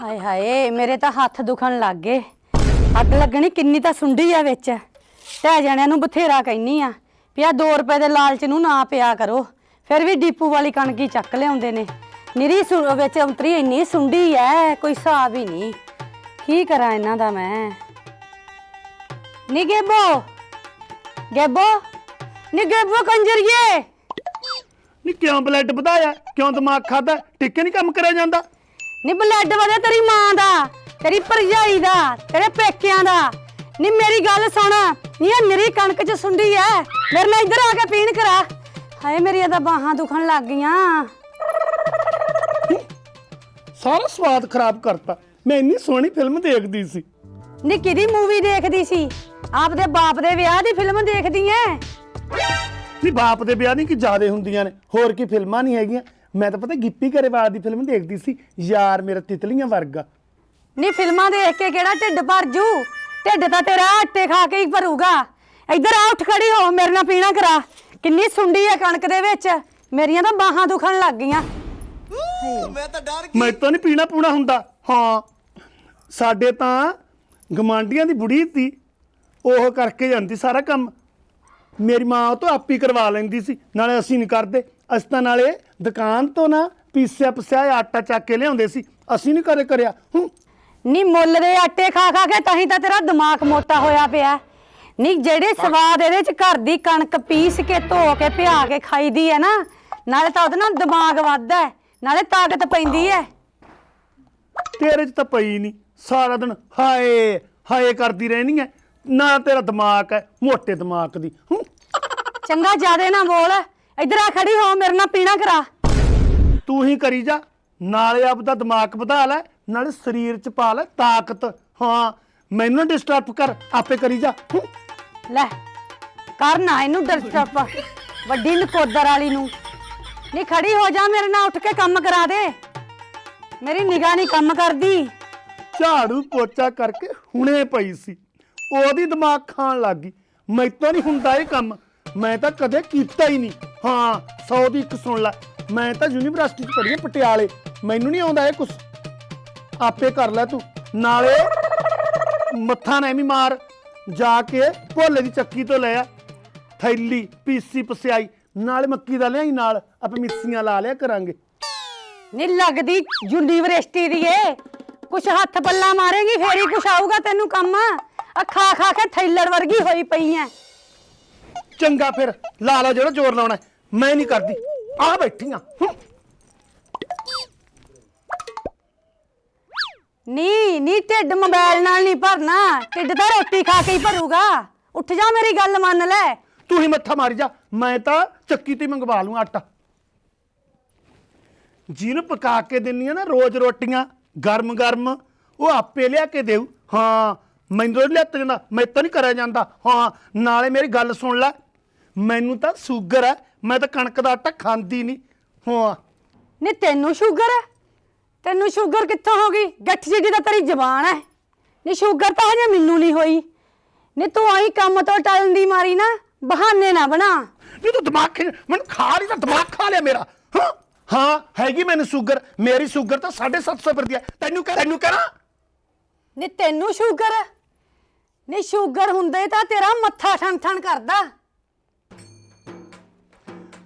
ਹਾਏ ਹਾਏ, ਮੇਰੇ ਤਾਂ ਹੱਥ ਦੁਖਣ ਲੱਗ ਗਏ। ਅੱਗ ਲੱਗਣੀ ਕਿੰਨੀ ਤਾਂ ਸੁੰਡੀ ਆ ਵਿੱਚ। ਟਹਿ ਜਾਣਿਆਂ ਨੂੰ ਬਥੇਰਾ ਕਹਿਨੀ ਆ ਵੀ ਆ 2 ਰੁਪਏ ਦੇ ਲਾਲਚ ਨੂੰ ਨਾ ਪਿਆ ਕਰੋ। ਫਿਰ ਵੀ ਡੀਪੂ ਵਾਲੀ ਕਣਕੀ ਚੱਕ ਲਿਆਉਂਦੇ ਨੇ। ਨਿਰੀ ਸੁ- ਵਿੱਚ ਅੰਤਰੀ ਇੰਨੀ ਸੁੰਡੀ ਐ ਕੋਈ ਹਿਸਾਬ ਹੀ ਨਹੀਂ। ਕੀ ਕਰਾਂ ਇਹਨਾਂ ਦਾ ਮੈਂ? ਨੀ ਗੇਬੋ! ਗੇਬੋ! ਨੀ ਗੇਬੋ ਕੰਜਰੀਏ! ਨਹੀਂ ਕਿਉਂ ਬਲੱਡ ਵਧਾਇਆ? ਕਿਉਂ ਦਿਮਾਗ ਖਾਦਾ ਟਿੱਕੇ ਨਹੀਂ ਕੰਮ ਕਰਿਆ ਜਾਂਦਾ? ਨੀ ਬਲੱਡ ਵਧਿਆ ਤੇਰੀ ਮਾਂ ਦਾ ਤੇਰੀ ਭਰਜਾਈ ਦਾ ਤੇਰੇ ਪੇਕਿਆਂ ਦਾ। ਨੀ ਮੇਰੀ ਗੱਲ ਸੁਣ ਨੀ ਇਹ ਨਿਰੀ ਕਣਕ ਚ ਸੁੰਡੀ ਐ। ਮੇਰੇ ਨਾਲ ਇੱਧਰ ਆ ਕੇ ਪੀਣ ਕਰਾ। ਹਾਏ ਮੇਰੀਆਂ ਤਾਂ ਬਾਹਾਂ ਦੁਖਣ ਲੱਗ ਗਈਆਂ। ਸਾਰਾ ਸਵਾਦ ਖਰਾਬ ਕਰਤਾ। ਮੈਂ ਇੰਨੀ ਸੋਹਣੀ ਫਿਲਮ ਦੇਖਦੀ ਸੀ। ਨੀ ਕਿਹਦੀ ਮੂਵੀ ਦੇਖਦੀ ਸੀ? ਆਪਦੇ ਬਾਪ ਦੇ ਵਿਆਹ ਦੀ ਫਿਲਮ ਦੇਖਦੀ ਐ। ਨਹੀਂ ਬਾਪ ਦੇ ਵਿਆਹ ਨਹੀਂ ਕਿ ਜ਼ਿਆਦੇ ਹੁੰਦੀਆਂ ਨੇ। ਹੋਰ ਕੀ ਫਿਲਮਾਂ ਨਹੀਂ ਹੈਗੀਆਂ। ਮੈਂ ਤਾਂ ਪਤਾ ਗਿੱਪੀ ਗਰੇਵਾਲ ਦੀ ਫਿਲਮ ਦੇਖਦੀ ਸੀ। ਯਾਰ ਮੇਰਾ ਤਿਤਲੀਆਂ ਵਰਗਾ। ਨੀ ਫਿਲਮਾਂ ਦੇਖ ਕੇ ਕਿਹੜਾ ਢਿੱਡ ਭਰ ਜੂ? ਢਿੱਡ ਤਾਂ ਤੇਰਾ ਆਟੇ ਖਾ ਕੇ ਹੀ ਭਰੂਗਾ। ਇੱਧਰ ਆ ਉੱਠ ਖੜੀ ਹੋ ਮੇਰੇ ਨਾਲ ਪੀਣਾ ਕਰਾ। ਕਿੰਨੀ ਸੁੰਡੀ ਐ ਕਣਕ ਦੇ ਵਿੱਚ? ਮੇਰੀਆਂ ਤਾਂ ਬਾਹਾਂ ਦੁਖਣ ਲੱਗ ਗਈਆਂ। ਮੈਂ ਤਾਂ ਨਹੀਂ ਪੀਣਾ ਪੂਣਾ ਹੁੰਦਾ। ਹਾਂ ਸਾਡੇ ਤਾਂ ਗਮਾਂਡੀਆਂ ਦੀ ਬੁੜੀ ਸੀ। ਉਹ ਕਰਕੇ ਜਾਂਦੀ ਸਾਰਾ ਕੰਮ। ਮੇਰੀ ਮਾਂ ਉਹ ਤੋਂ ਆਪੀ ਕਰਵਾ ਲੈਂਦੀ ਸੀ। ਨਾਲੇ ਅਸੀਂ ਨਹੀਂ ਕਰਦੇ। ਅਸੀਂ ਤਾਂ ਨਾਲੇ ਦੁਕਾਨ ਤੋਂ ਨਾ ਪੀਸਿਆ ਪਸਿਆ ਆਟਾ ਚੱਕ ਕੇ ਲਿਆਉਂਦੇ ਸੀ। ਅਸੀਂ ਨਹੀਂ ਕਰੇ ਕਰਿਆ। ਹੂੰ। ਨੀ ਮੁੱਲ ਦੇ ਆਟੇ ਖਾ ਖਾ ਕੇ ਤਾਂ ਹੀ ਤਾਂ ਤੇਰਾ ਦਿਮਾਗ ਮੋਟਾ ਹੋਇਆ ਪਿਆ। ਨੀ ਜਿਹੜੇ ਸਵਾਦ ਇਹਦੇ ਚ ਘਰ ਦੀ ਕਣਕ ਪੀਸ ਕੇ ਧੋ ਕੇ ਪਿਆ ਕੇ ਖਾਈਦੀ ਹੈ ਨਾ ਨਾਲੇ ਤਾਂ ਉਹਦੇ ਨਾਲ ਦਿਮਾਗ ਵੱਧਦਾ ਹੈ, ਨਾਲੇ ਤਾਕਤ ਪੈਂਦੀ ਹੈ। ਤੇਰੇ 'ਚ ਤਾਂ ਪਈ ਨਹੀਂ ਸਾਰਾ ਦਿਨ ਹਾਏ ਹਾਏ ਕਰਦੀ ਰਹਿਣੀ ਹੈ। ਨਾ ਤੇਰਾ ਦਿਮਾਗ ਹੈ ਮੋਟੇ ਦਿਮਾਗ ਦੀ ਹੂੰ। ਚੰਗਾ ਜਿਆਦੇ ਨਾ ਬੋਲ ਇੱਧਰ ਆ ਖੜੀ ਹੋ ਮੇਰੇ ਨਾਲ ਪੀਣਾ ਕਰਾ। ਤੂੰ ਹੀ ਕਰੀ ਜਾ ਨਾਲੇ ਆਪਦਾ ਦਿਮਾਗ ਵਧਾ ਲੈ ਨਾਲੇ ਸਰੀਰ 'ਚ ਪਾ ਲੈ ਤਾਕਤ। ਹਾਂ ਮੈਨੂੰ ਡਿਸਟਰਬ ਕਰ ਆਪੇ ਕਰੀ ਜਾ ਹੂੰ। ਲੈ ਕਰ ਨਾ ਇਹਨੂੰ ਡਰਸਟਪ ਵੱਡੀ ਨਕੋਦਰ ਵਾਲੀ ਨੂੰ। ਨੀ ਖੜੀ ਹੋ ਜਾ ਮੇਰੇ ਨਾਲ, ਉੱਠ ਕੇ ਕੰਮ ਕਰਾ ਦੇ। ਮੇਰੀ ਨਿਗਾਹ ਨਹੀਂ ਕੰਮ ਕਰਦੀ। ਝਾੜੂ ਪੋਚਾ ਕਰਕੇ ਹੁਣੇ ਪਈ ਸੀ। ਉਹਦੀ ਦਿਮਾਗ ਖਾਣ ਲੱਗ ਗਈ। ਮੈਤੋਂ ਨਹੀਂ ਹੁੰਦਾ ਇਹ ਕੰਮ। ਮੈਂ ਤਾਂ ਕਦੇ ਕੀਤਾ ਹੀ ਨਹੀਂ ਹਾਂ, ਸੌ ਦੀ ਇੱਕ ਸੁਣ ਲੈ। ਮੈਂ ਤਾਂ ਯੂਨੀਵਰਸਿਟੀ 'ਚ ਪੜ੍ਹੀ ਹਾਂ ਪਟਿਆਲੇ। ਮੈਨੂੰ ਨਹੀਂ ਆਉਂਦਾ ਇਹ ਕੁਛ। ਆਪੇ ਕਰ ਲੈ ਤੂੰ। ਨਾਲੇ ਮੱਥਾ ਨਾ ਐਵੇਂ ਮਾਰ। ਜਾ ਕੇ ਭੋਲੇ ਦੀ ਚੱਕੀ ਤੋਂ ਲੈ ਆ। ਥੈਲੀ ਪੀਸੀ ਪਸਿਆਈ ਨਾਲੇ ਮੱਕੀ ਦਾ ਲਿਆਈ ਨਾਲ ਆਪੇ ਮਿੱਸੀਆਂ ਲਾ ਲਿਆ ਕਰਾਂਗੇ। ਨੀ ਲੱਗਦੀ ਯੂਨੀਵਰਸਿਟੀ ਦੀ ਏ। ਕੁਛ ਹੱਥ ਪੱਲਾ ਮਾਰੇਗੀ ਫੇਰ ਹੀ ਕੁਛ ਆਊਗਾ ਤੈਨੂੰ ਕੰਮ। ਆ ਖਾ ਖਾ ਕੇ ਥੈਲਰ ਵਰਗੀ ਹੋਈ ਪਈ ਐ। ਚੰਗਾ ਫਿਰ ਲਾ ਲਾ ਜਿਹੜਾ ਜ਼ੋਰ ਲਾਉਣਾ। ਮੈਂ ਨਹੀਂ ਕਰਦੀ। ਆ। ਬੈਠੀਆਂ ਨੀ ਨੀ ਢਿੱਡ ਮੋਬਾਈਲ ਨਾਲ ਨਹੀਂ ਭਰਨਾ। ਢਿੱਡ ਤਾਂ ਰੋਟੀ ਖਾ ਕੇ ਹੀ ਭਰੂਗਾ। ਉੱਠ ਜਾ ਮੇਰੀ ਗੱਲ ਮੰਨ ਲੈ। ਤੂੰ ਹੀ ਮੱਥਾ ਮਾਰੀ ਜਾ। ਮੈਂ ਤਾਂ ਚੱਕੀ ਤੇ ਮੰਗਵਾ ਲੂੰ ਆਟਾ। ਜਿਹਨੂੰ ਪਕਾ ਕੇ ਦਿੰਨੀ ਆ ਨਾ ਰੋਜ਼ ਰੋਟੀਆਂ ਗਰਮ ਗਰਮ ਉਹ ਆਪੇ ਲਿਆ ਕੇ ਦੇਊ। ਹਾਂ ਮੈਨੂੰ ਨਹੀਂ ਲਿਆ ਜਾਂਦਾ। ਮੈਂ ਤਾਂ ਨਹੀਂ ਕਰਿਆ ਜਾਂਦਾ। ਹਾਂ ਨਾਲੇ ਮੇਰੀ ਗੱਲ ਸੁਣ ਲੈ। ਮੈਨੂੰ ਤਾਂ ਸ਼ੂਗਰ ਹੈ। ਮੈਂ ਤਾਂ ਕਣਕ ਦਾ ਆਟਾ ਖਾਂਦੀ ਨਹੀਂ ਹਾਂ। ਨੀ ਤੈਨੂੰ ਸ਼ੂਗਰ ਹੈ? ਤੈਨੂੰ ਸ਼ੂਗਰ ਕਿੱਥੋਂ ਹੋ ਗਈ? ਗੱਠ ਜਿਹੜੀ ਤਾਂ ਤੇਰੀ ਜ਼ਬਾਨ ਹੈ ਨੀ ਸ਼ੂਗਰ ਤਾਂ ਹਜੇ ਮੈਨੂੰ ਨਹੀਂ ਹੋਈ। ਨੀ ਤੂੰ ਆਈ ਕੰਮ ਤੋਂ ਟਲਣ ਦੀ ਮਾਰੀ ਨਾ ਬਹਾਨੇ ਨਾ ਬਣਾ। ਨਹੀਂ ਤੂੰ ਦਿਮਾਗ ਖੇ ਮੈਨੂੰ ਖਾ ਲਈ ਤਾਂ ਦਿਮਾਗ ਖਾ ਲਿਆ ਮੇਰਾ। ਹਾਂ? ਹਾਂ ਹੈਗੀ ਮੈਨੂੰ ਸ਼ੂਗਰ। ਮੇਰੀ ਸ਼ੂਗਰ ਤਾਂ 750 ਫਿਰਦੀ ਹੈ ਤੈਨੂੰ ਕਹਿ ਤੈਨੂੰ ਕਰਾਂ ਨੀ ਤੈਨੂੰ ਸ਼ੂਗਰ? ਹੈ? ਨੀ ਸ਼ੂਗਰ ਹੁੰਦੇ ਤਾਂ ਤੇਰਾ ਮੱਥਾ ਠਣ ਠਣ ਕਰਦਾ।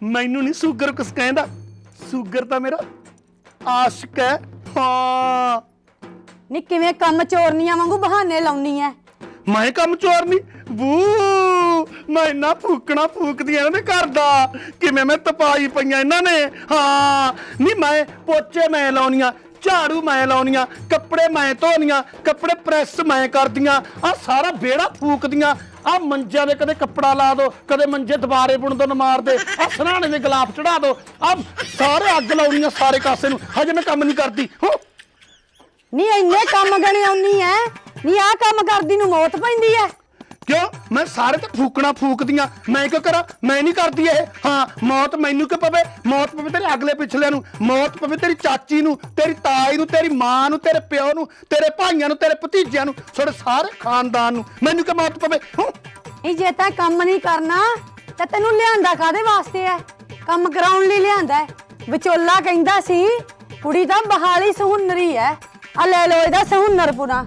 ਮੈਨੂੰ ਨਹੀਂ ਸ਼ੂਗਰ ਕੁਛ ਕਹਿੰਦਾ। ਸ਼ੂਗਰ ਤਾਂ ਮੇਰਾ ਆਸ਼ਕ ਹੈ ਹਾਂ। ਨੀ ਕਿਵੇਂ ਕੰਮ ਚੋਰਨੀਆਂ ਵਾਂਗੂ ਬਹਾਨੇ ਲਾਉਣੀ ਐ? ਮੈਂ ਕੰਮ ਚੋਰ ਨਹੀਂ ਬੂ ਮੈਂ ਇੰਨਾ ਫੂਕਣਾ ਫੂਕਦੀ ਇਹਨਾਂ ਨੇ ਘਰ ਦਾ। ਕਿਵੇਂ ਮੈਂ ਤਪਾਈ ਪਈਆਂ ਇਹਨਾਂ ਨੇ? ਹਾਂ। ਨਹੀਂ ਮੈਂ ਪੋਚੇ ਮੈਂ ਲਾਉਣੀਆਂ, ਝਾੜੂ ਮੈਂ ਲਾਉਣੀਆਂ, ਕੱਪੜੇ ਮੈਂ ਧੋਣੀਆਂ, ਕੱਪੜੇ ਪ੍ਰੈਸ ਮੈਂ ਕਰਦੀਆਂ। ਆ ਸਾਰਾ ਵਿਹੜਾ ਫੂਕਦੀਆਂ। ਆ ਮੰਜਿਆਂ ਦੇ ਕਦੇ ਕੱਪੜਾ ਲਾ ਦੋ, ਕਦੇ ਮੰਜੇ ਦੁਬਾਰੇ ਬੁਣ ਦੋ ਮਾਰ ਦੇ। ਆ ਸਰਾਣੇ ਦੇ ਗਲਾਫ ਚੜਾ ਦੋ। ਆ ਸਾਰੇ ਅੱਗ ਲਾਉਣੀਆਂ ਸਾਰੇ ਕਾਸੇ ਨੂੰ। ਹਜੇ ਮੈਂ ਕੰਮ ਨਹੀਂ ਕਰਦੀ। ਹੋ। ਨੀ, ਇੰਨੇ ਕੰਮ ਗਣੇ ਆਉਣੀ ਐ। ਨੀ, ਆਹ ਕੰਮ ਕਰਦੀ ਨੂੰ ਮੌਤ ਪੈਂਦੀ ਐ। ਕਿਉਂ? ਮੈਂ ਸਾਰੇ ਤਾਂ ਫੂਕਣਾ ਫੂਕਦੀਆਂ। ਮੈਂ ਕਿਉਂ ਕਰਾਂ? ਮੈਂ ਨਹੀਂ ਕਰਦੀ ਇਹ। ਹਾਂ, ਮੌਤ ਮੈਨੂੰ ਕਿ ਪਵੇ? ਮੌਤ ਪਵੇ ਤੇਰੇ ਅਗਲੇ ਪਿਛਲੇ ਨੂੰ। ਮੌਤ ਪਵੇ ਤੇਰੀ ਚਾਚੀ ਨੂੰ, ਤੇਰੀ ਤਾਈ ਨੂੰ, ਤੇਰੀ ਮਾਂ ਨੂੰ, ਤੇਰੇ ਪਿਓ ਨੂੰ, ਤੇਰੇ ਭਾਈਆਂ ਨੂੰ, ਤੇਰੇ ਭਤੀਜਿਆਂ ਨੂੰ, ਤੁਹਾਡੇ ਸਾਰੇ ਖਾਨਦਾਨ ਨੂੰ। ਮੈਨੂੰ ਕਿ ਮੌਤ ਪਵੇ? ਹੂੰ। ਨਹੀਂ ਜੇ ਤਾਂ ਕੰਮ ਨਹੀਂ ਕਰਨਾ, ਤਾਂ ਤੈਨੂੰ ਲਿਆਂਦਾ ਕਾਦੇ ਵਾਸਤੇ ਐ? ਕੰਮ ਕਰਾਉਣ ਲਈ ਲਿਆਂਦਾ ਹੈ। ਵਿਚੋਲਾ ਕਹਿੰਦਾ ਸੀ, ਕੁੜੀ ਤਾਂ ਬਹਾਲੀ ਸਹੁੰਨਰੀ ਐ। ਆ ਲੈ ਲੋ ਇਹਦਾ ਸਹੁੰਨਰ ਪੁਰਾ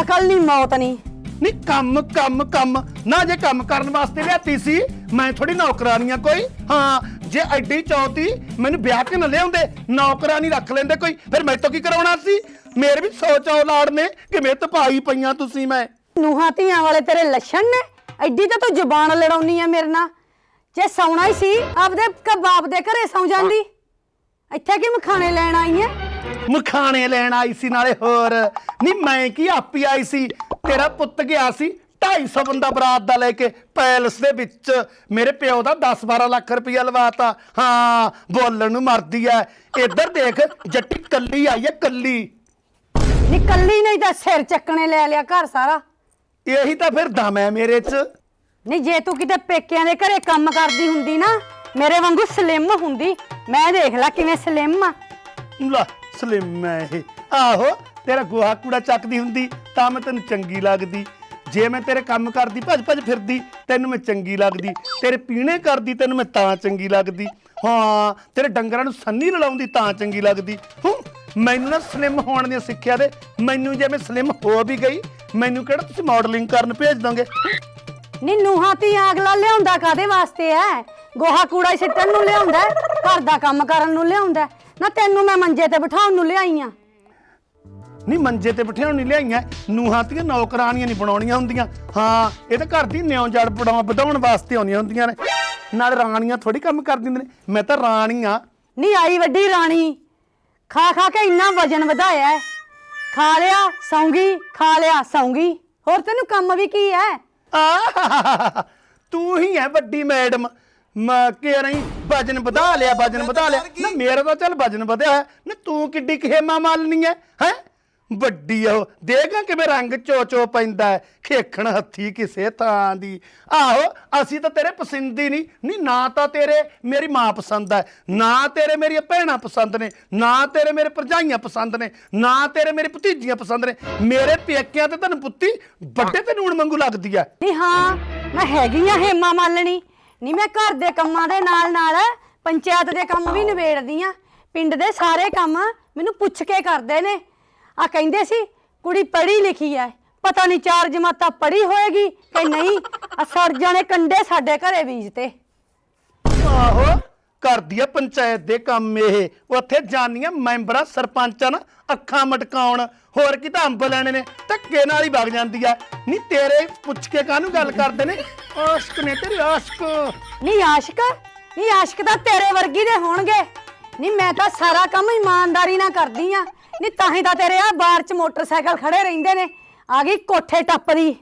ਅਕਲ ਨਹੀਂ ਮੌਤ ਨਹੀਂ ਨਹੀਂ ਕੰਮ ਕੰਮ ਕੰਮ। ਨਾ ਜੇ ਕੰਮ ਕਰਨ ਵਾਸਤੇ ਲਿਆਤੀ ਸੀ ਮੈਂ ਥੋੜੀ ਨੌਕਰਾਨੀਆਂ ਕੋਈ। ਹਾਂ ਜੇ ਐਡੀ ਚੌਤੀ ਮੈਨੂੰ ਵਿਆਹ ਕੇ ਨਾ ਲਿਆਉਂਦੇ ਨੌਕਰਾਨੀ ਰੱਖ ਲੈਂਦੇ ਕੋਈ ਫਿਰ ਮੈਂ ਤੋਂ ਕੀ ਕਰਾਉਣਾ ਸੀ? ਮੇਰੇ ਵੀ ਸੋਚ ਔਲਾੜ ਨੇ ਕਿਵੇਂ ਤਪਾਈ ਪਈਆਂ ਤੁਸੀਂ ਮੈਂ? ਨੂਹਾਂ ਧੀਆਂ ਵਾਲੇ ਤੇਰੇ ਲੱਛਣ ਨੇ? ਐਡੀ ਤਾਂ ਤੂੰ ਜ਼ੁਬਾਨ ਲੜਾਉਣੀ ਆ ਮੇਰੇ ਨਾਲ। ਜੇ ਸੌਣਾ ਹੀ ਸੀ ਆਪਦੇ ਕ- ਬਾਪ ਦੇ ਘਰੇ ਸੌ ਜਾਂਦੀ। ਇੱਥੇ ਕੀ ਮਖਾਣੇ ਲੈਣ ਆਈ ਐ? ਮਖਾਣੇ ਲੈਣ ਆਈ ਸੀ ਨਾਲੇ ਹੋਰ। ਨਹੀਂ ਮੈਂ ਕੀ ਆਪੀ ਆਈ ਸੀ? ਤੇਰਾ ਪੁੱਤ ਗਿਆ ਸੀ 250 ਬੰਦਾ ਬਰਾਤ ਦਾ ਲੈ ਕੇ ਪੈਲਸ ਦੇ ਵਿੱਚ। ਮੇਰੇ ਪਿਓ ਦਾ 10-12 ਲੱਖ ਰੁਪਇਆ ਲਵਾਤਾ। ਹਾਂ ਬੋਲਣ ਨੂੰ ਮਰਦੀ ਐ। ਇੱਧਰ ਦੇਖ ਜੱਟੀ ਕੱਲੀ ਆਈ ਐ ਕੱਲੀ। ਨਿਕੱਲੀ ਨਹੀਂ ਤਾਂ ਸਿਰ ਚੱਕਣੇ ਲੈ ਲਿਆ ਘਰ ਸਾਰਾ। ਇਹੀ ਤਾਂ ਫਿਰ ਦਮ ਹੈ ਮੇਰੇ 'ਚ। ਨਹੀਂ ਜੇ ਤੂੰ ਕਿਤੇ ਪੇਕਿਆਂ ਦੇ ਘਰੇ ਕੰਮ ਕਰਦੀ ਹੁੰਦੀ ਨਾ ਮੇਰੇ ਵਾਂਗੂ ਸਲਿਮ ਹੁੰਦੀ। ਮੈਂ ਦੇਖ ਲੈ ਕਿਵੇਂ ਸਲਿਮ ਆ। ਲਾ ਸਲਿਮ ਹੈ ਇਹ। ਆਹੋ ਤੇਰਾ ਗੋਹਾ ਕੂੜਾ ਚੱਕਦੀ ਹੁੰਦੀ, ਤਾਂ ਮੈਂ ਤੈਨੂੰ ਚੰਗੀ ਲੱਗਦੀ। ਜੇ ਮੈਂ ਤੇਰੇ ਕੰਮ ਕਰਦੀ, ਭੱਜ ਭੱਜ ਫਿਰਦੀ, ਤੈਨੂੰ ਮੈਂ ਚੰਗੀ ਲੱਗਦੀ। ਤੇਰੇ ਪੀਣੇ ਕਰਦੀ, ਤੈਨੂੰ ਮੈਂ ਤਾਂ ਚੰਗੀ ਲੱਗਦੀ। ਹਾਂ, ਤੇਰੇ ਡੰਗਰਾਂ ਨੂੰ ਸੰਨੀ ਲੜਾਉਂਦੀ ਤਾਂ ਚੰਗੀ ਲੱਗਦੀ। ਹੂੰ, ਮੈਨੂੰ ਨਾ ਸਲਿਮ ਹੋਣ ਦੀ ਸਿੱਖਿਆ ਦੇ। ਮੈਨੂੰ ਜੇ ਮੈਂ ਸਲਿਮ ਹੋ ਵੀ ਗਈ, ਮੈਨੂੰ ਕਿਹੜਾ ਤੁਸੀਂ ਮਾਡਲਿੰਗ ਕਰਨ ਭੇਜ ਦੋਗੇ? ਨੀ, ਨੂਹਾਂ ਧੀਆਂ ਅਗਲਾ ਲਿਆਉਂਦਾ ਕਾਦੇ ਵਾਸਤੇ ਐ? ਗੋਹਾ ਕੂੜਾ ਹੀ ਸਿੱਟਣ ਨੂੰ ਲਿਆਉਂਦਾ, ਘਰ ਦਾ ਕੰਮ ਕਰਨ ਨੂੰ ਲਿਆਉਂਦਾ। ਨਾ ਤੈਨੂੰ ਮੈਂ ਮੰਜੇ ਤੇ ਬਿਠਾਉਣ ਨੂੰ ਲਿਆਈ ਆ। ਨਹੀਂ ਮੰਜੇ ਤੇ ਬਿਠਾਉਣ ਨਹੀਂ ਲਿਆਈਆਂ। ਨੂਹਾਂ ਤੀਆਂ ਨੌਕਰਾਨੀਆਂ ਨਹੀਂ ਬਣਾਉਣੀਆਂ ਹੁੰਦੀਆਂ। ਹਾਂ ਇਹ ਤਾਂ ਘਰ ਦੀ ਨਿਉ ਜੜ ਪੜਾਉ ਵਧਾਉਣ ਵਾਸਤੇ ਆਉਂਦੀਆਂ ਹੁੰਦੀਆਂ ਨੇ। ਨਾਲ ਰਾਣੀਆਂ ਥੋੜੀ ਕੰਮ ਕਰ ਦਿੰਦੇ ਨੇ। ਮੈਂ ਤਾਂ ਰਾਣੀ ਆ। ਨੀ ਆਈ ਵੱਡੀ ਰਾਣੀ। ਖਾ ਖਾ ਕੇ ਇੰਨਾ ਵਜਨ ਵਧਾਇਆ ਹੈ। ਖਾ ਲਿਆ ਸੌਂਗੀ ਖਾ ਲਿਆ ਸੌਂਗੀ। ਹੋਰ ਤੈਨੂੰ ਕੰਮ ਵੀ ਕੀ ਹੈ? ਆਹ, ਤੂੰ ਹੀ ਹੈ ਵੱਡੀ ਮੈਡਮ। ਮੈਂ ਕਹਿ ਰਹੀ? ਵਜਨ ਵਧਾ ਲਿਆ ਵਜਨ ਵਧਾ ਲਿਆ। ਨਾ ਮੇਰਾ ਤਾਂ ਚੱਲ ਵਜਨ ਵਧਿਆ ਹੈ। ਨਾ ਤੂੰ ਕਿੱਡੀ ਖੇਮਾ ਮਾਲਣੀ ਹੈ ਹੈ? ਵੱਡੀ ਉਹ। ਦੇਖਾਂ ਕਿਵੇਂ ਰੰਗ ਚੋ ਚੋ ਪੈਂਦਾ ਹੈ। ਖੇਖਣ ਹੱਥੀ ਕਿਸੇ ਥਾਂ ਦੀ। ਆਹੋ ਅਸੀਂ ਤਾਂ ਤੇਰੇ ਪਸੰਦੀ ਨਹੀਂ। ਨਹੀਂ ਨਾ ਤਾਂ ਤੇਰੇ ਮੇਰੀ ਮਾਂ ਪਸੰਦ ਹੈ। ਨਾ ਤੇਰੇ ਮੇਰੀਆਂ ਭੈਣਾਂ ਪਸੰਦ ਨੇ। ਨਾ ਤੇਰੇ ਮੇਰੇ ਭਰਜਾਈਆਂ ਪਸੰਦ ਨੇ। ਨਾ ਤੇਰੇ ਮੇਰੇ ਭਤੀਜੀਆਂ ਪਸੰਦ ਨੇ। ਮੇਰੇ ਪੇਕਿਆਂ ਤੇ ਤੈਨੂੰ ਪੁੱਤੀ ਵੱਡੇ ਤੇ ਨੂਣ ਵਾਂਗੂ ਲੱਗਦੀ ਹੈ ਨੀ ਹਾਂ ਮੈਂ ਹੈਗੀ ਆ ਹੇਮਾ ਮਾਲਣੀ। ਨੀ ਮੈਂ ਘਰ ਦੇ ਕੰਮਾਂ ਦੇ ਨਾਲ ਨਾਲ ਪੰਚਾਇਤ ਦੇ ਕੰਮ ਵੀ ਨਿਬੇੜਦੀ ਆ। ਪਿੰਡ ਦੇ ਸਾਰੇ ਕੰਮ ਮੈਨੂੰ ਪੁੱਛ ਕੇ ਕਰਦੇ ਨੇ। ਆ ਕਹਿੰਦੇ ਸੀ ਕੁੜੀ ਪੜ੍ਹੀ ਲਿਖੀ ਐ। ਪਤਾ ਨਹੀਂ ਚਾਰ ਜਮਾਤਾਂ ਪੜ੍ਹੀ ਹੋਏਗੀ ਕਿ ਨਹੀਂ। ਆ ਸੜ ਜਾਣੇ ਕੰਡੇ ਸਾਡੇ ਘਰੇ ਬੀਜਤੇ ਆਹੋ ਕਰਦੀ ਆ ਪੰਚਾਇਤ ਦੇ ਕੰਮ ਇਹ। ਉੱਥੇ ਜਾਨੀਆਂ ਮੈਂਬਰਾਂ ਸਰਪੰਚਾਂ ਨਾ ਅੱਖਾਂ ਮਟਕਾਉਣ। ਹੋਰ ਕੀ ਤਾਂ ਅੰਬ ਲੈਣੇ ਨੇ ਧੱਕੇ ਨਾਲ ਹੀ ਵਗ ਜਾਂਦੀ ਆ ਨਹੀਂ ਤੇਰੇ ਪੁੱਛ ਕੇ ਕਾਹਨੂੰ ਗੱਲ ਕਰਦੇ ਨੇ? ਆਸ਼ਕ ਨੇ ਤੇਰੀ ਆਸ਼ਕ। ਨੀ ਆਸ਼ਕ ਨੀ ਆਸ਼ਕ ਤਾਂ ਤੇਰੇ ਵਰਗੀ ਦੇ ਹੋਣਗੇ। ਨੀ ਮੈਂ ਤਾਂ ਸਾਰਾ ਕੰਮ ਇਮਾਨਦਾਰੀ ਨਾਲ ਕਰਦੀ ਆ। ਨੀ, ਤਾਂ ਹੀ ਤਾਂ ਤੇਰੇ ਆ ਬਾਹਰ ਚ ਮੋਟਰਸਾਈਕਲ ਖੜੇ ਰਹਿੰਦੇ ਨੇ। ਆ ਗਈ ਕੋਠੇ ਟੱਪਦੀ।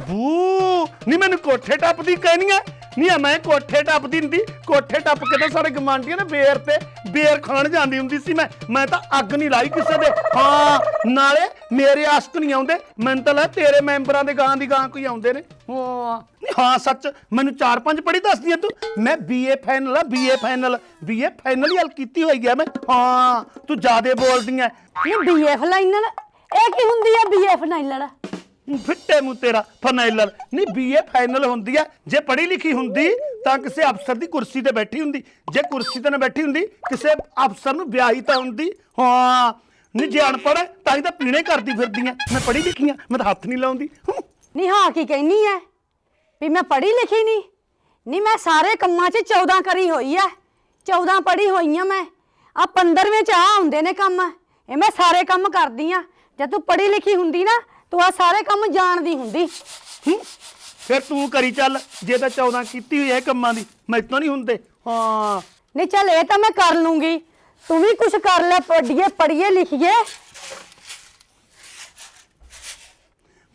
ਬੂ ਨਹੀਂ ਮੈਨੂੰ ਕੋਠੇ ਟੱਪਦੀ ਕਹਿਨੀਆਂ ਨਹੀਂ ਆ ਮੈਂ ਕੋਠੇ ਟੱਪਦੀ ਹੁੰਦੀ, ਕੋਠੇ ਟੱਪ ਕੇ ਤਾਂ ਸਾਰੇ ਗਮਾਂਡੀਆਂ ਨੇ ਬੇਰ ਤੇ ਬੇਰ ਖਾਣ ਜਾਂਦੀ ਹੁੰਦੀ ਸੀ ਮੈਂ। ਮੈਂ ਤਾਂ ਅੱਗ ਨਹੀਂ ਲਾਈ ਕਿਸੇ ਦੇ। ਹਾਂ, ਨਾਲੇ ਮੇਰੇ ਆਸ਼ਕ ਨਹੀਂ ਆਉਂਦੇ। ਮੈਨੂੰ ਤਾਂ ਲੱਗਾ ਤੇਰੇ ਮੈਂਬਰਾਂ ਦੇ ਗਾਂ ਦੀ ਗਾਂ ਕੋਈ ਆਉਂਦੇ ਨੇ। ਹਾਂ ਹਾਂ, ਸੱਚ, ਮੈਨੂੰ ਚਾਰ ਪੰਜ ਪੜੀ ਦੱਸਦੀ ਆ ਤੂੰ। ਮੈਂ ਬੀਏ ਫਾਈਨਲ ਆ ਬੀਏ ਫਾਈਨਲ ਬੀਏ ਫਾਈਨਲ ਹੀ ਹਲ ਕੀਤੀ ਹੋਈ ਆ ਮੈਂ। ਹਾਂ, ਤੂੰ ਜਿਆਦੇ ਬੋਲਦੀ ਐ। ਨੀ ਬੀਐਫ ਲਾਈਨਰ ਇਹ ਕੀ ਹੁੰਦੀ ਹੈ ਬੀਐਫ ਲਾਈਨਰ ਫਿੱਟੇ ਮੂੰ ਤੇਰਾ ਫਾਈਨਲ ਨਹੀਂ ਬੀਏ ਫਾਈਨਲ ਹੁੰਦੀ ਆ। ਜੇ ਪੜ੍ਹੀ ਲਿਖੀ ਹੁੰਦੀ ਤਾਂ ਕਿਸੇ ਅਫਸਰ ਦੀ ਕੁਰਸੀ ਤੇ ਬੈਠੀ ਹੁੰਦੀ। ਜੇ ਕੁਰਸੀ ਤੇ ਨਾ ਬੈਠੀ ਹੁੰਦੀ ਕਿਸੇ ਅਫਸਰ ਨੂੰ ਵਿਆਹੀ ਤਾਂ ਹੁੰਦੀ। ਹਾਂ ਨਹੀਂ ਜੇ ਅਨਪੜ੍ਹ ਹੈ, ਤਾਂ ਹੀ ਤਾਂ ਪੀਣੇ ਕਰਦੀ ਫਿਰਦੀ ਆ। ਮੈਂ ਪੜ੍ਹੀ ਲਿਖੀ ਆ ਮੈਂ ਤਾਂ ਹੱਥ ਨਹੀਂ ਲਾਉਂਦੀ। ਹੂੰ। ਨੀ ਹਾਂ ਕੀ ਕਹਿਨੀ ਐ? ਵੀ ਮੈਂ ਪੜ੍ਹੀ ਲਿਖੀ ਨਹੀਂ। ਨੀ ਮੈਂ ਸਾਰੇ ਕੰਮਾਂ 'ਚ 14 ਕਰੀ ਹੋਈ ਐ। 14 ਪੜ੍ਹੀ ਹੋਈ ਆ ਮੈਂ। ਆ 15ਵੇਂ 'ਚ ਆ ਹੁੰਦੇ ਨੇ ਕੰਮ। ਇਹ ਮੈਂ ਸਾਰੇ ਕੰਮ ਕਰਦੀ ਆ। ਜੇ ਤੂੰ ਪੜ੍ਹੀ ਲਿਖੀ ਹੁੰਦੀ ਨਾ ਤੂੰ ਆ ਸਾਰੇ ਕੰਮ ਜਾਣਦੀ ਹੁੰਦੀ। ਹੂੰ। ਫਿਰ ਤੂੰ ਕਰੀ ਚੱਲ ਜੇ ਤਾਂ 14 ਕੀਤੀ ਹੋਈ ਹੈ ਕੰਮਾਂ ਦੀ ਮੈਥੋਂ ਨਹੀਂ ਹੁੰਦੇ। ਹਾਂ। ਨਹੀਂ ਚੱਲ ਇਹ ਤਾਂ ਮੈਂ ਕਰ ਲੂੰਗੀ। ਤੂੰ ਵੀ ਕੁਝ ਕਰ ਲੈ ਪੜ੍ਹੀਏ ਪੜ੍ਹੀਏ ਲਿਖੀਏ।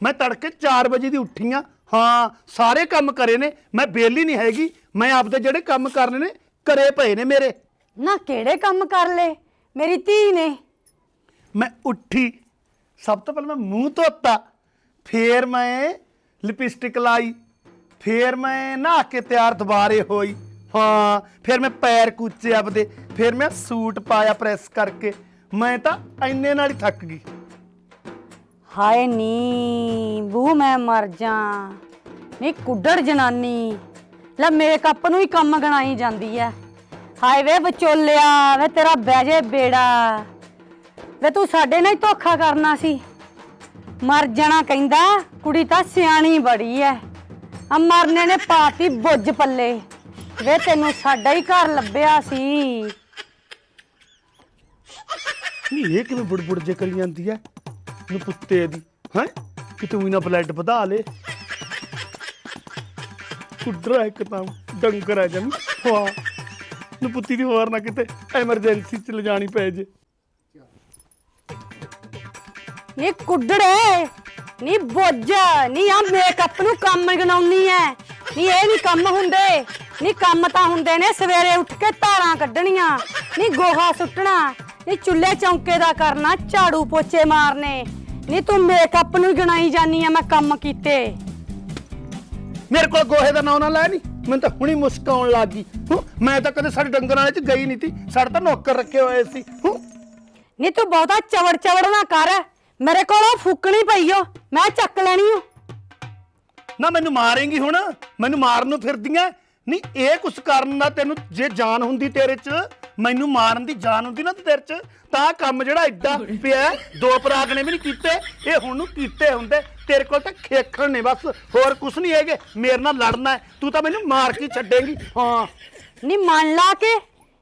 ਮੈਂ ਤੜਕੇ 4 ਵਜੇ ਦੀ ਉੱਠੀ ਆ। ਹਾਂ ਸਾਰੇ ਕੰਮ ਕਰੇ ਨੇ। ਮੈਂ ਬੇਲੀ ਨਹੀਂ ਹੈਗੀ। ਮੈਂ ਆਪਦੇ ਜਿਹੜੇ ਕੰਮ ਕਰਨੇ ਨੇ ਕਰੇ ਪਏ ਨੇ ਮੇਰੇ। ਨਾ ਕਿਹੜੇ ਕੰਮ ਕਰ ਲੈ ਮੇਰੀ ਧੀ ਨੇ। ਮੈਂ ਉੱਠੀ ਸਭ ਤੋਂ ਪਹਿਲਾਂ ਮੈਂ ਮੂੰਹ ਧੋਤਾ, ਫੇਰ ਮੈਂ ਲਿਪਸਟਿਕ ਲਾਈ, ਫੇਰ ਮੈਂ ਨਹਾ ਕੇ ਤਿਆਰ ਦੁਬਾਰੇ ਹੋਈ। ਹਾਂ, ਫਿਰ ਮੈਂ ਪੈਰ ਕੁੱਚੇ ਆਪਦੇ, ਫਿਰ ਮੈਂ ਸੂਟ ਪਾਇਆ ਪ੍ਰੈਸ ਕਰਕੇ, ਮੈਂ ਤਾਂ ਇੰਨੇ ਨਾਲ ਹੀ ਥੱਕ ਗਈ। ਹਾਏ ਨੀ ਬੂ ਮੈਂ ਮਰ ਜਾ। ਨੀ ਕੁੱਡੜ ਜਨਾਨੀ, ਲੈ ਮੇਕਅਪ ਨੂੰ ਹੀ ਕੰਮ ਗਣਾਈ ਜਾਂਦੀ ਐ। ਹਾਏ ਵੇ ਵਿਚੋਲਿਆ, ਵੇ ਤੇਰਾ ਬਹਿ ਜੇ ਬੇੜਾ। ਵੇ ਤੂੰ ਸਾਡੇ ਨਾਲ ਹੀ ਧੋਖਾ ਕਰਨਾ ਸੀ। ਮਰ ਜਾਣਾ ਕਹਿੰਦਾ, ਕੁੜੀ ਤਾਂ ਸਿਆਣੀ ਬੜੀ ਐ। ਆ ਮਰਨੇ ਨੇ ਪਾਤੀ ਬੁੱਝ ਪੱਲੇ। ਵੇ ਤੈਨੂੰ ਸਾਡਾ ਹੀ ਘਰ ਲੱਭਿਆ ਸੀ। ਨਹੀਂ ਇਹ ਕਿਵੇਂ ਬੁੜਬੁੜ ਜੇ ਕਰੀ ਜਾਂਦੀ ਐ? ਨੂੰ ਪੁੱਤੇ ਦੀ, ਹੈ? ਕਿ ਤੂੰ ਇਹਨਾਂ ਬਲੱਡ ਵਧਾ ਲੇ। ਕੁੱਡਰਾ ਇੱਕ ਤਾਂ ਡੰਗਰ ਆ ਜਮ। ਹਾਂ। ਨੂੰ ਪੁੱਤੀ ਦੀ ਹੋਰ ਨਾ ਕਿਤੇ ਐਮਰਜੈਂਸੀ ਚ ਲਿਜਾਣੀ ਪੈ ਜੇ। ਨੀ ਕੁੱਡੜੇ ਨੀ ਬੁੱਝ ਨੀ ਆ ਮੇਕਅਪ ਨੂੰ ਕੰਮ ਗਣਾਉਣੀ ਐ। ਨੀ ਇਹ ਨਹੀਂ ਕੰਮ ਹੁੰਦੇ ਨੀ ਕੰਮ ਤਾਂ ਹੁੰਦੇ ਨੇ ਸਵੇਰੇ ਉੱਠ ਕੇ ਧਾਰਾਂ ਕੱਢਣੀਆਂ ਨੀ ਗੋਹਾ ਸੁੱਟਣਾ ਨੀ ਚੁੱਲ੍ਹੇ ਚੌਂਕੇ ਦਾ ਕਰਨਾ ਝਾੜੂ ਪੋਚੇ ਮਾਰਨੇ। ਨੀ ਤੂੰ ਮੇਕਅਪ ਨੂੰ ਗਣਾਈ ਜਾਨੀ ਆ ਮੈਂ ਕੰਮ ਕੀਤੇ। ਮੇਰੇ ਕੋਲ ਗੋਹੇ ਦਾ ਨਾਂ ਨਾ ਲੈ ਨਹੀਂ ਮੈਨੂੰ ਤਾਂ ਹੁਣੀ ਮੁਸਕਾਉਣ ਲੱਗ ਗਈ। ਹੂੰ, ਮੈਂ ਤਾਂ ਕਦੇ ਸਾਡੇ ਡੰਗਰਾਂ ਵਾਲੇ ਚ ਗਈ ਨਹੀਂ ਤੀ ਸਾਡੇ ਤਾਂ ਨੌਕਰ ਰੱਖੇ ਹੋਏ ਸੀ। ਹੂੰ। ਨੀ ਤੂੰ ਬਹੁਤਾ ਚਵੜ ਚਵੜ ਨਾ ਕਰ। ਮੇਰੇ ਕੋਲ ਉਹ ਫੁੱਕਣੀ ਪਈ ਓ ਮੈਂ ਚੱਕ ਲੈਣੀ ਓ। ਨਾ ਮੈਨੂੰ ਮਾਰੇਂਗੀ ਹੁਣ ਮੈਨੂੰ ਮਾਰਨ ਨੂੰ ਫਿਰਦੀਆਂ। ਨਹੀਂ ਇਹ ਕੁਛ ਕਰਨ ਦਾ ਤੈਨੂੰ ਜੇ ਜਾਨ ਹੁੰਦੀ ਤੇਰੇ 'ਚ ਮੈਨੂੰ ਮਾਰਨ ਦੀ ਜਾਨ ਹੁੰਦੀ ਨਾ ਤੇਰੇ 'ਚ ਤਾਂ ਕੰਮ ਜਿਹੜਾ ਐਡਾ ਪਿਆ ਦੋ ਪਰਾਗ ਨੇ ਵੀ ਨਹੀਂ ਕੀਤੇ ਇਹ ਹੁਣ ਨੂੰ ਕੀਤੇ ਹੁੰਦੇ। ਤੇਰੇ ਕੋਲ ਤਾਂ ਖੇਖਣ ਨੇ ਬਸ ਹੋਰ ਕੁਛ ਨਹੀਂ ਹੈਗੇ ਮੇਰੇ ਨਾਲ ਲੜਨਾ ਹੈ ਤੂੰ ਤਾਂ ਮੈਨੂੰ ਮਾਰ ਕੇ ਛੱਡੇਂਗੀ। ਹਾਂ। ਨੀ ਮਨ ਲਾ ਕੇ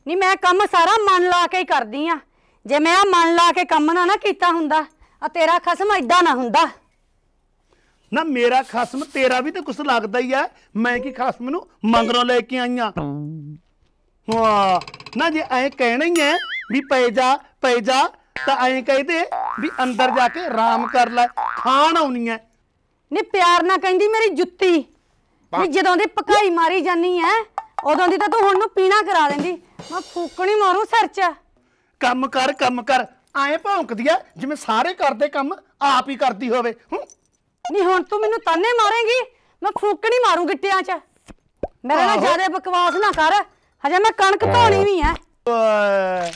ਨੀ ਮੈਂ ਕੰਮ ਸਾਰਾ ਮਨ ਲਾ ਕੇ ਹੀ ਕਰਦੀ ਆ। ਜੇ ਮੈਂ ਆ ਮਨ ਲਾ ਕੇ ਕੰਮ ਨਾ ਨਾ ਕੀਤਾ ਹੁੰਦਾ ਆ ਤੇਰਾ ਖਸਮ ਐਡਾ ਨਾ ਹੁੰਦਾ। ਨਾ ਮੇਰਾ ਖਸਮ ਤੇਰਾ ਵੀ ਤਾਂ ਕੁਛ ਲੱਗਦਾ ਹੀ ਐ ਮੈਂ ਕੀ ਖਸਮ ਨੂੰ ਮੰਗਰੋਂ ਲੈ ਕੇ ਆਈਆਂ ਵਾਹ ਨਾ ਜੇ ਐ ਕਹਿਣਾ ਹੀ ਐ ਵੀ ਪੈ ਜਾ ਪੈ ਜਾ ਤਾਂ ਐਂ ਕਹਦੇ ਵੀ ਅੰਦਰ ਜਾ ਕੇ ਆਰਾਮ ਕਰ ਲੈ ਖਾਣ ਆਉਣੀ ਐ। ਨੀ ਪਿਆਰ ਨਾ ਕਹਿੰਦੀ ਮੇਰੀ ਜੁੱਤੀ। ਨੀ ਜਦੋਂ ਦੀ ਪਕਾਈ ਮਾਰੀ ਜਾਨੀ ਐ ਉਦੋਂ ਦੀ ਤਾਂ ਤੂੰ ਹੁਣ ਨੂੰ ਪੀਣਾ ਕਰਾ ਦਿੰਦੀ ਮੈਂ ਫੂਕਣੀ ਮਾਰੂ ਸਿਰ 'ਚ। ਕੰਮ ਕਰ ਕੰਮ ਕਰ। ਐਂ ਭੌਂਕਦੀ ਐ ਜਿਵੇਂ ਸਾਰੇ ਕਰਦੇ ਕੰਮ ਆਪ ਹੀ ਕਰਦੀ ਹੋਵੇ। ਹੂੰ। ਨੀ ਹੁਣ ਤੂੰ ਮੈਨੂੰ ਤਾਨੇ ਮਾਰੇਂਗੀ? ਮੈਂ ਫੂਕਣੀ ਮਾਰੂ ਗਿੱਟਿਆਂ 'ਚ। ਮੇਰੇ ਨਾਲ ਆਹੋ। ਜ਼ਿਆਦਾ ਬਕਵਾਸ ਨਾ ਕਰ। ਹਜੇ ਮੈਂ ਕਣਕ ਧੋਣੀ ਵੀ ਐ। ਓਏ,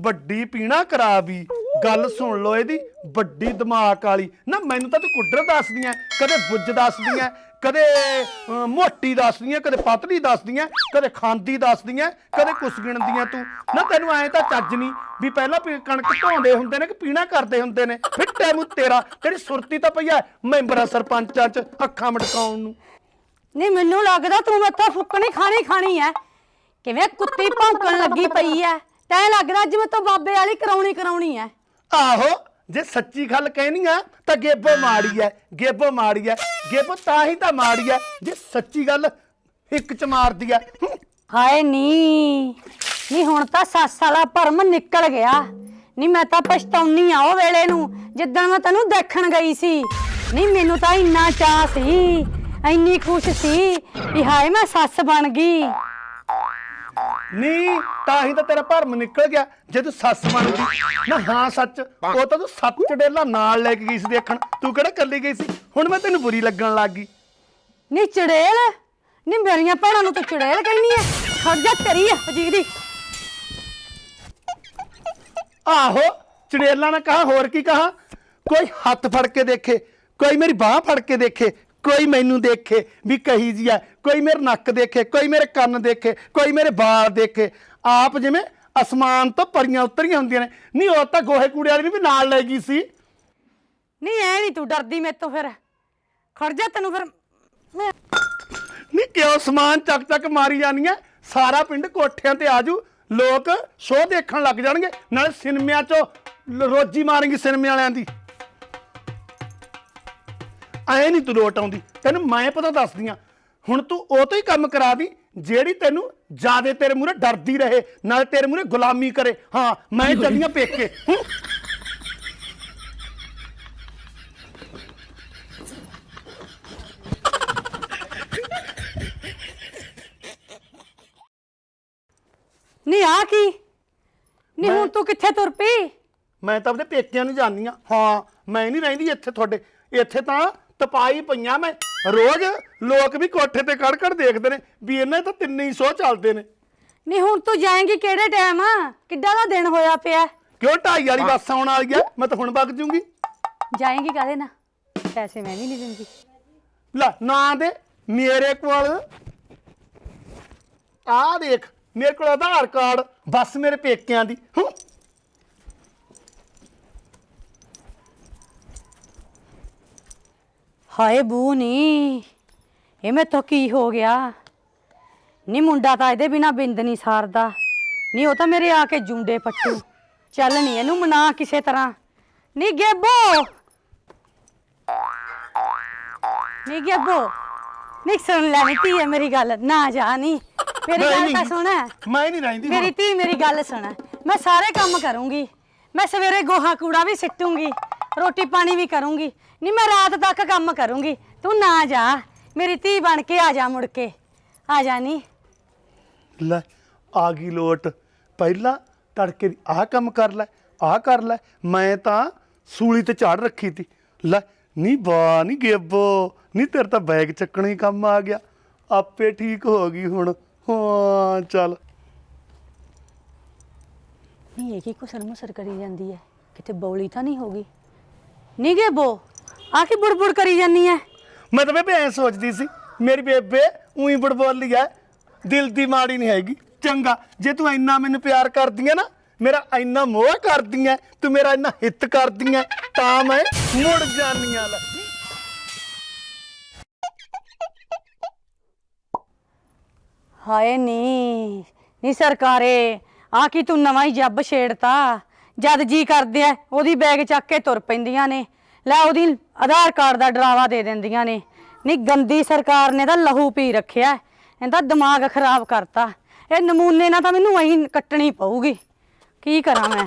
ਵੱਡੀ ਪੀਣਾ ਕਰਾ ਵੀ ਗੱਲ ਸੁਣ ਲੋ ਇਹਦੀ। ਵੱਡੀ ਦਿਮਾਗ ਵਾਲੀ। ਨਾ ਮੈਨੂੰ ਤਾਂ ਤੂੰ ਕੁੱਡਰ ਦੱਸਦੀਆਂ ਕਦੇ ਬੁੱਝ ਦੱਸਦੀਆਂ ਕਦੇ ਅਹ, ਮੋਟੀ ਦੱਸਦੀਆਂ ਕਦੇ ਪਤਲੀ ਦੱਸਦੀਆਂ ਕਦੇ ਖਾਂਦੀ ਦੱਸਦੀਆਂ ਕਦੇ ਕੁਸ ਗਿਣਦੀਆਂ ਤੂੰ। ਨਾ ਤੈਨੂੰ ਐਂ ਤਾਂ ਚੱਜ ਨਹੀਂ ਵੀ ਪਹਿਲਾਂ ਪੀ- ਕਣਕ ਧੋਂਦੇ ਹੁੰਦੇ ਨੇ ਕਿ ਪੀਣਾ ਕਰਦੇ ਹੁੰਦੇ ਨੇ। ਫਿਰ ਟੈਮੂ ਤੇਰਾ ਤੇਰੀ ਸੁਰਤੀ ਤਾਂ ਪਈ ਐ ਮੈਂਬਰਾਂ ਸਰਪੰਚਾਂ ਚ ਅੱਖਾਂ ਮਟਕਾਉਣ ਨੂੰ। ਨਹੀਂ ਮੈਨੂੰ ਲੱਗਦਾ ਤੂੰ ਮੈਥੋਂ ਫੁੱਕਣੀ ਖਾਣੀ ਖਾਣੀ ਐ। ਕਿਵੇਂ ਕੁੱਤੀ ਭੌਂਕਣ ਲੱਗੀ ਪਈ ਐ। ਤੈਂ ਲੱਗਦਾ ਜਿਵੇਂ ਤੂੰ ਬਾਬੇ ਵਾਲੀ ਕਰਾਉਣੀ ਕਰਾਉਣੀ ਐ। ਆਹੋ ਜੇ ਸੱਚੀ ਗੱਲ ਕਹਿਣੀ ਆ, ਤਾਂ ਗੇਬੋ ਮਾੜੀ ਐ, ਗੇਬੋ ਮਾੜੀ ਐ, ਗੇਬੋ ਤਾਂ ਹੀ ਤਾਂ ਮਾੜੀ ਐ, ਜੇ ਸੱਚੀ ਗੱਲ ਇੱਕ ਚ ਮਾਰਦੀ ਐ। ਹੂੰ। ਹਾਏ ਨੀ ਨੀ ਹੁਣ ਤਾਂ ਸੱਸ ਵਾਲਾ ਭਰਮ ਨਿਕਲ ਗਿਆ। ਨੀ ਮੈਂ ਤਾਂ ਪਛਤਾਉਣੀ ਆ ਉਹ ਵੇਲੇ ਨੂੰ, ਜਿੱਦਣ ਮੈਂ ਤੈਨੂੰ ਦੇਖਣ ਗਈ ਸੀ। ਨੀ ਮੈਨੂੰ ਤਾਂ ਇੰਨਾ ਚਾਹ ਸੀ, ਇੰਨੀ ਖੁਸ਼ ਸੀ ਵੀ ਹਾਏ ਮੈਂ ਸੱਸ ਬਣ ਗਈ। ਨਹੀਂ ਤਾਂ ਹੀ ਤਾਂ ਤੇਰਾ ਭਰਮ ਨਿਕਲ ਗਿਆ। ਜੇ ਤੂੰ ਸੱਸ ਗਈ ਨਾ ਹਾਂ ਸੱਚ ਉਹ ਤਾਂ ਤੂੰ ਸੱਤ ਚੜੇਲਾ ਨਾਲ ਲੈ ਕੇ ਗਈ ਸੀ ਦੇਖਣ। ਤੂੰ ਕਿਹੜਾ ਕੱਲੀ ਗਈ ਸੀ? ਹੁਣ ਮੈਂ ਤੈਨੂੰ ਬੁਰੀ ਲੱਗਣ ਲੱਗ ਗਈ। ਨੀ ਚੜੇਲ? ਨੀ ਮੇਰੀਆਂ ਭੈਣਾਂ ਨੂੰ ਤੂੰ ਚੜੇਲ ਕਹਿੰਦੀ ਐ? ਖੜ ਜਾ ਤੇਰੀ ਐ ਹਜੀਦੀ ਆਹੋ ਚੜੇਲਾਂ ਨੇ ਕਹਾ ਹੋਰ ਕੀ ਕਹਾ? ਕੋਈ ਹੱਥ ਫੜ ਕੇ ਦੇਖੇ ਕੋਈ ਮੇਰੀ ਬਾਹ ਫੜ ਕੇ ਦੇਖੇ ਕੋਈ ਮੈਨੂੰ ਦੇਖੇ ਵੀ ਕਹੀ ਜੀ ਆ ਕੋਈ ਮੇਰੇ ਨੱਕ ਦੇਖੇ ਕੋਈ ਮੇਰੇ ਕੰਨ ਦੇਖੇ ਕੋਈ ਮੇਰੇ ਵਾਲ ਦੇਖੇ। ਆਪ ਜਿਵੇਂ ਅਸਮਾਨ ਤੋਂ ਪਰੀਆਂ ਉਤਰੀਆਂ ਹੁੰਦੀਆਂ ਨੇ। ਨਹੀਂ ਉਹ ਤਾਂ ਗੋਹੇ ਕੂੜੇ ਵਾਲੀ ਵੀ ਨਾਲ ਲੈ ਗਈ ਸੀ। ਨਹੀਂ ਐ ਨਹੀਂ ਤੂੰ ਡਰਦੀ ਮੇਰੇ ਤੋਂ ਫਿਰ। ਖੜ ਜਾ ਤੈਨੂੰ ਫਿਰ। ਮੈਂ ਨਹੀਂ ਕਿਉਂ ਸਮਾਨ ਚੱਕ ਚੱਕ ਮਾਰੀ ਜਾਣੀਆਂ ਸਾਰਾ ਪਿੰਡ ਕੋਠਿਆਂ ਤੇ ਆਜੂ। ਲੋਕ ਸ਼ੋਅ ਦੇਖਣ ਲੱਗ ਜਾਣਗੇ। ਨਾਲੇ ਸਿਨੇਮਿਆਂ 'ਚੋਂ ਲ- ਰੋਜੀ ਮਾਰੇਂਗੀ ਸਿਨੇਮੇ ਵਾਲਿਆਂ ਦੀ। ਐ ਨਹੀਂ ਤੂੰ ਲੋਟ ਆਉਂਦੀ। ਤੈਨੂੰ ਮੈਂ ਪਤਾ ਦੱਸਦੀਆਂ ਹੁਣ ਤੂੰ ਉਹ ਤੋਂ ਹੀ ਕੰਮ ਕਰਾ ਦੀ ਜਿਹੜੀ ਤੈਨੂੰ ਜਿਆਦੇ ਤੇਰੇ ਮੂਹਰੇ ਡਰਦੀ ਰਹੇ ਨਾਲ ਤੇਰੇ ਮੂਹਰੇ ਗੁਲਾਮੀ ਕਰੇ। ਹਾਂ ਮੈਂ ਚੱਲੀਆਂ ਪੇਕੇ ਹੂੰ। ਨਹੀਂ ਆ ਕੀ? ਨਹੀਂ ਹੁਣ ਤੂੰ ਕਿੱਥੇ ਤੁਰ ਪਈ? ਮੈਂ ਤਾਂ ਆਪਣੇ ਪੇਕਿਆਂ ਨੂੰ ਜਾਣੀ ਆ। ਹਾਂ ਮੈਂ ਨਹੀਂ ਰਹਿੰਦੀ ਇੱਥੇ ਤੁਹਾਡੇ ਇੱਥੇ ਤਾਂ ਤਪਾਈ ਪਈਆਂ ਮੈਂ। ਰੋਜ਼ ਲੋਕ ਵੀ ਕੋਠੇ ਤੇ ਖੜ ਖੜ ਦੇਖਦੇ ਨੇ ਵੀ ਇਹਨਾਂ ਤਾਂ ਤਿੰਨੇ ਹੀ ਸੌ ਚੱਲਦੇ ਨੇ। ਨਹੀਂ ਹੁਣ ਤੂੰ ਜਾਏਂਗੀ ਕਿਹੜੇ ਟਾਈਮ? ਆ ਕਿੱਡਾ ਦਾ ਦਿਨ ਹੋਇਆ ਪਿਆ? ਕਿਉਂ ਢਾਈ ਵਾਲੀ ਬੱਸ ਆਉਣ ਵਾਲੀ ਆ ਮੈਂ ਤਾਂ ਹੁਣ ਵਗ ਜੂੰਗੀ। ਜਾਏਂਗੀ ਕਾਹਦੇ ਨਾਲ? ਪੈਸੇ ਮੈਂ ਵੀ ਨਹੀਂ ਦਿੰਦੀ। ਲੈ ਨਾ ਦੇ ਮੇਰੇ ਕੋਲ। ਆ ਦੇਖ ਮੇਰੇ ਕੋਲ ਆਧਾਰ ਕਾਰਡ ਬਸ ਮੇਰੇ ਪੇਕਿਆਂ ਦੀ। ਹੂੰ। ਹਾਏ ਬੂ ਨੀ। ਇਹ ਮੈਂ ਤੋਂ ਕੀ ਹੋ ਗਿਆ? ਨੀ ਮੁੰਡਾ ਤਾਂ ਇਹਦੇ ਬਿਨਾ ਬਿੰਦ ਨਹੀਂ ਸਾਰਦਾ। ਨੀ ਉਹ ਤਾਂ ਮੇਰੇ ਆ ਕੇ ਜੁੰਡੇ ਪੱਟੂ। ਚੱਲ ਨੀ ਇਹਨੂੰ ਮਨਾ ਕਿਸੇ ਤਰ੍ਹਾਂ। ਨੀ ਗੇਬੋ। ਨੀ ਗੇਬੋ। ਨੀ ਸੁਣ ਲੈ ਨੀ ਧੀਏ ਮੇਰੀ ਗੱਲ। ਨਾ ਜਾ ਨੀ। ਮੇਰੀ ਗੱਲ ਤਾਂ। ਸੁਣ। ਮੈਂ ਨਹੀਂ ਰਹਿੰਦੀ ਮੇਰੀ। ਧੀ ਮੇਰੀ ਗੱਲ ਸੁਣ। ਮੈਂ ਸਾਰੇ ਕੰਮ ਕਰੂੰਗੀ। ਮੈਂ ਸਵੇਰੇ ਗੋਹਾ ਕੂੜਾ ਵੀ ਸਿੱਟੂੰਗੀ। ਰੋਟੀ ਪਾਣੀ ਵੀ ਕਰੂੰਗੀ। ਨਹੀਂ ਮੈਂ ਰਾਤ ਤੱਕ ਕੰਮ ਕਰੂੰਗੀ। ਤੂੰ ਨਾ ਜਾ। ਮੇਰੀ ਧੀ ਬਣ ਕੇ ਆ ਜਾ ਮੁੜ ਕੇ। ਆ ਜਾ ਨੀ। ਲੈ ਆ ਗਈ ਲੋਟ। ਪਹਿਲਾਂ ਤੜਕੇ ਆਹ ਕੰਮ ਕਰ ਲੈ ਆਹ ਕਰ ਲੈ। ਮੈਂ ਤਾਂ ਸੂਲੀ ਤੇ ਝਾੜ ਰੱਖੀ ਤੀ। ਲੈ ਨਹੀਂ ਬਾ ਨਹੀਂ ਗੇਬੋ ਨਹੀਂ ਤੇਰੇ ਤਾਂ ਬੈਗ ਚੱਕਣਾ ਹੀ ਕੰਮ ਆ ਗਿਆ। ਆਪੇ ਠੀਕ ਹੋ ਗਈ ਹੁਣ। ਹਾਂ ਚੱਲ। ਨਹੀਂ ਇਹ ਕੀ ਕੁਸਰ ਮੁਸਰ ਕਰੀ ਜਾਂਦੀ ਹੈ ਕਿਤੇ ਬੌਲੀ ਤਾਂ ਨਹੀਂ ਹੋਗੀ ਨੀ ਗੇਬੋ ਆ ਕੀ ਬੁੜਬੁੜ ਕਰੀ ਜਾਂਦੀ ਹੈ ਮੈਂ ਤਾਂ ਬੇਬੇ ਐ ਸੋਚਦੀ ਸੀ ਮੇਰੀ ਬੇਬੇ ਉਹੀ ਬੜਬੋਲੀ ਐ ਦਿਲ ਦੀ ਮਾੜੀ ਨਹੀਂ ਹੈਗੀ ਚੰਗਾ ਜੇ ਤੂੰ ਇੰਨਾ ਮੈਨੂੰ ਪਿਆਰ ਕਰਦੀ ਐ ਨਾ ਮੇਰਾ ਇੰਨਾ ਮੋਹ ਕਰਦੀ ਐ ਤੂੰ ਮੇਰਾ ਇੰਨਾ ਹਿੱਤ ਕਰਦੀ ਐ ਤਾਂ ਮੈਂ ਮੁੜ ਜਾਨੀ ਆ ਲੈ ਹਾਏ ਨੀ ਨੀ ਸਰਕਾਰੇ ਆ ਕੀ ਤੂੰ ਨਵਾਂ ਹੀ ਜੱਬ ਛੇੜਤਾ? ਜਦ ਜੀ ਕਰਦੇ ਆ ਉਹਦੀ ਬੈਗ ਚੱਕ ਕੇ ਤੁਰ ਪੈਂਦੀਆਂ ਨੇ। ਲੈ ਉਹਦੀ ਆਧਾਰ ਕਾਰਡ ਦਾ ਡਰਾਵਾ ਦੇ ਦਿੰਦੀਆਂ ਨੇ। ਨੀ ਗੰਦੀ ਸਰਕਾਰ ਨੇ ਤਾਂ ਲਹੂ ਪੀ ਰੱਖਿਆ ਇਹਦਾ ਦਿਮਾਗ ਖਰਾਬ ਕਰਤਾ। ਇਹ ਨਮੂਨੇ ਨਾਲ ਤਾਂ ਮੈਨੂੰ ਅਹੀਂ ਕੱਟਣੀ ਪਊਗੀ। ਕੀ ਕਰਾਂ ਮੈਂ?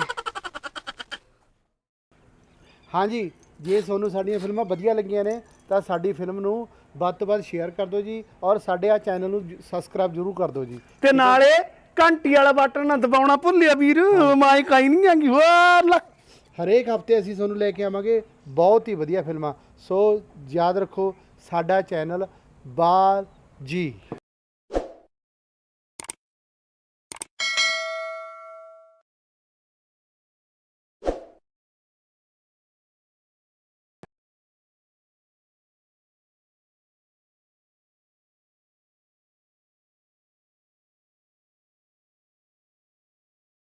ਹਾਂਜੀ ਜੇ ਤੁਹਾਨੂੰ ਸਾਡੀਆਂ ਫਿਲਮਾਂ ਵਧੀਆ ਲੱਗੀਆਂ ਨੇ ਤਾਂ ਸਾਡੀ ਫਿਲਮ ਨੂੰ ਵੱਧ ਤੋਂ ਵੱਧ ਸ਼ੇਅਰ ਕਰ ਦਿਓ ਜੀ। ਔਰ ਸਾਡੇ ਆ ਚੈਨਲ ਨੂੰ ਸਬਸਕ੍ਰਾਈਬ ਜ਼ਰੂਰ ਕਰ ਦਿਓ ਜੀ। ਤੇ ਨਾਲੇ ਘੰਟੀ ਵਾਲਾ ਬਟਨ ਨਾ ਦਬਾਉਣਾ ਭੁੱਲਿਆ ਵੀਰ ਮੈਂ ਕਾਈ ਨਹੀਂ ਆਂਗੀ ਹੋਰ ਲੈ। ਹਰੇਕ ਹਫ਼ਤੇ ਅਸੀਂ ਤੁਹਾਨੂੰ ਲੈ ਕੇ ਆਵਾਂਗੇ ਬਹੁਤ ਹੀ ਵਧੀਆ ਫਿਲਮਾਂ। ਸੋ ਯਾਦ ਰੱਖੋ ਸਾਡਾ ਚੈਨਲ ਬਾਲ ਜੀ।